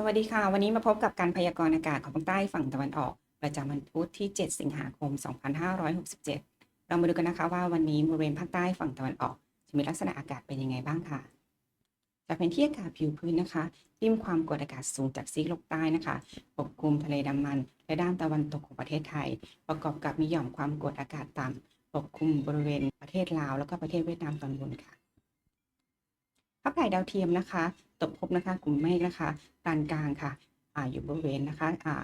สวัสดีค่ะ วันนี้มาพบกับการพยากรณ์อากาศของภาคใต้ฝั่งตะวันออก ประจำวันพุธที่ 7 สิงหาคม 2567 เรามาดูกันนะคะว่าวันนี้บริเวณภาคใต้ฝั่งตะวันออก จะมีลักษณะอากาศเป็นยังไงบ้างค่ะจากแผนที่อากาศผิวพื้นนะคะที่มความกดอากาศสูงจากซีกโลกใต้นะคะ ปกคลุมทะเลดำมัน และด้านตะวันตกของประเทศไทย ประกอบกับมีหย่อมความกดอากาศต่ำปกคลุมบริเวณประเทศลาวแล้วก็ประเทศเวียดนามตอนบนค่ะาพถ่ายดาวเทียมนะคะตกพบนะคะกลุ่มเมฆนะคะปานกลางค่ะอ่าอยู่บริเวณนะคะอ่า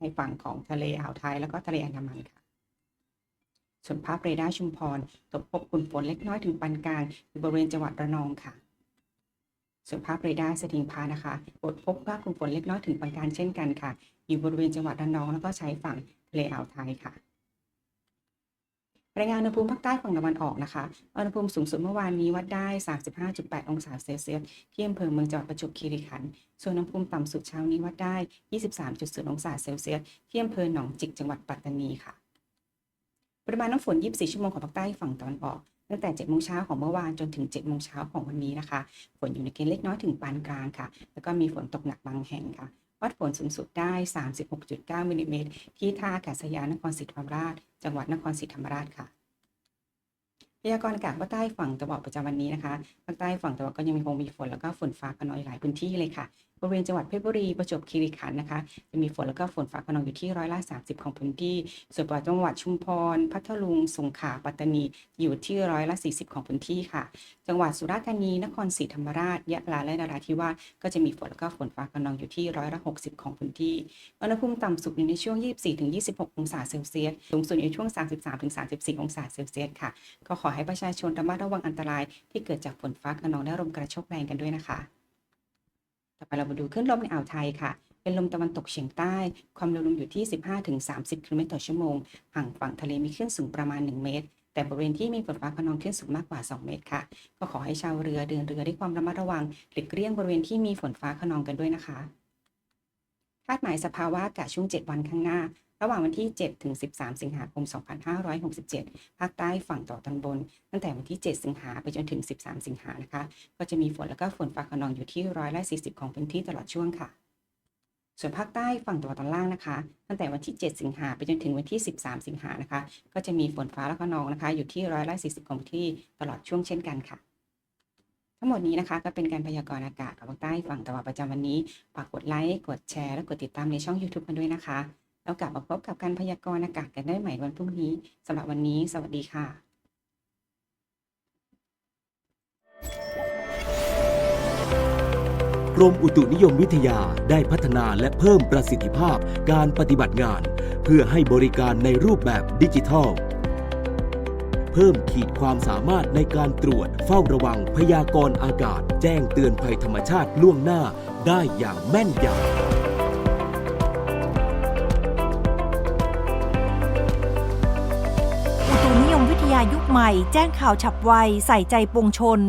ในฝั่งของทะเลอ่าวไทยแล้วก็ทะเลอันดามันค่ะ ส่วนภาพเรดาร์ชุมพรตกพบกลุ่มฝนเล็กน้อยถึงปานกลางอยู่บริเวณจังหวัดระนองค่ะส่วนภาพเรดาร์สถิงพานะคะตกพบว่ากลุ่มฝนเล็กน้อยถึงปานกลางเช่นกันค่ะ อยู่บริเวณจังหวัดระนองแล้วก็ใชายฝั่งทะเลอ่าวไทยค่ะ รายงานอุณหภูมิภาคใต้ฝั่งตะวันออกนะคะ อุณหภูมิสูงสุดเมื่อวานนี้วัดได้ 35.8 องศาเซลเซียส ที่อำเภอเมืองจังหวัดประจวบคีรีขันธ์ ส่วนอุณหภูมิต่ำสุดเช้านี้วัดได้ 23.0 องศาเซลเซียส ที่อำเภอหนองจิก จังหวัดปัตตานีค่ะ ปริมาณน้ำฝน 24 ชั่วโมงของภาคใต้ฝั่งตะวันออก ตั้งแต่ 7 โมงเช้าของเมื่อวานจนถึง 7 โมงเช้าของวันนี้นะคะ ฝนอยู่ในเกณฑ์เล็กน้อยถึงปานกลางค่ะ แล้วก็มีฝนตกหนักบางแห่งค่ะ วัดฝนสูงสุดได้ 36.9มิลลิเมตรที่ท่าอากาศยานนครศรีธรรมราช จังหวัดนครศรีธรรมราชค่ะพยากรณ์อากาศภาคใต้ฝั่งตะวันออกประจำวันนี้นะคะภาคใต้ฝั่งตะวันกก็ยังมีคงมีฝนแล้วก็ฝนฟ้าขนองอยหลายพื้นที่เลยค่ะ บริเวณจังหวัดเพชรบุรีประจวบคีรีขันธ์นะคะจะมีฝนแล้วก็ฝนฟ้าขนองอยู่ที่ร้อยละ 30 ของพื้นที่ ส่วนจังหวัดชุมพร พัทลุง สงขลาปัตตานีอยู่ที่ร้อยละ 40 ของพื้นที่ค่ะ จังหวัดสุราษฎร์ธานีนครศรีธรรมราชยะลาและนราธิวาสก็จะมีฝนแล้วก็ฝนฟ้าขนองอยู่ที่ร้อยละ 60 ของพื้นที่อุณหภูมิต่ำสุดอยู่ในช่วง 24-26 องศาเซลเซียสสูงสุดอยู่ในช่วง 33-34 องศาเซลเซียสค่ะ ก็ขอให้ประชาชนระมัดระวังอันตรายที่เกิดจากฝนฟ้าขนองและลมกระโชกแรงกันด้วยนะคะ ต่อไปเรามาดูคลื่นลมในอ่าวไทยค่ะ เป็นลมตะวันตกเฉียงใต้ ความเร็วลมอยู่ที่ 15-30 กิโลเมตรต่อชั่วโมง ห่างฝั่งทะเลมีคลื่นสูงประมาณ 1 เมตร แต่บริเวณที่มีฝนฟ้าขนองคลื่นสูงมากกว่า 2 เมตรค่ะ ก็ขอให้ชาวเรือเดินเรือด้วยความระมัดระวังหลีกเลี่ยงบริเวณที่มีฝนฟ้าขนองกันด้วยนะคะ คาดหมายสภาวะอากาศช่วง 7 วันข้างหน้า ระหว่างวันที่ 7 ถึง 13 สิงหาคม 2567 ภาคใต้ฝั่งต่อตอนบน ตั้งแต่วันที่ 7 สิงหาไปจนถึง 13 สิงหานะคะ ก็จะมีฝนแล้วก็ฝนฟ้าขนองอยู่ที่ร้อยละ 40 ของพื้นที่ตลอดช่วงค่ะ ส่วนภาคใต้ฝั่งตะวันตอนล่างนะคะ ตั้งแต่วันที่ 7 สิงหาไปจนถึงวันที่ 13 สิงหานะคะ ก็จะมีฝนฟ้าและขนองนะคะ อยู่ที่ร้อยละ 40 ของพื้นที่ตลอดช่วงเช่นกันค่ะทั้งหมดนี้นะคะก็เป็นการพยากรณ์อากาศของภาคใต้ฝั่งตะวันประจำวันนี้ฝากกดไลค์กดแชร์และกดติดตามในช่อง YouTube กันด้วยนะคะ แล้วกลับมาพบกับการพยากรณ์อากาศกันได้ใหม่วันพรุ่งนี้สำหรับวันนี้ สวัสดีค่ะกรมอุตุนิยมวิทยาได้พัฒนาและเพิ่มประสิทธิภาพการปฏิบัติงาน เพื่อให้บริการในรูปแบบดิจิทัล เพิ่มขีดความสามารถในการตรวจเฝ้าระวังพยากรณ์อากาศ แจ้งเตือนภัยธรรมชาติล่วงหน้าได้อย่างแม่นยำ นายุคใหม่ แจ้งข่าวฉับไว ใส่ใจปวงชน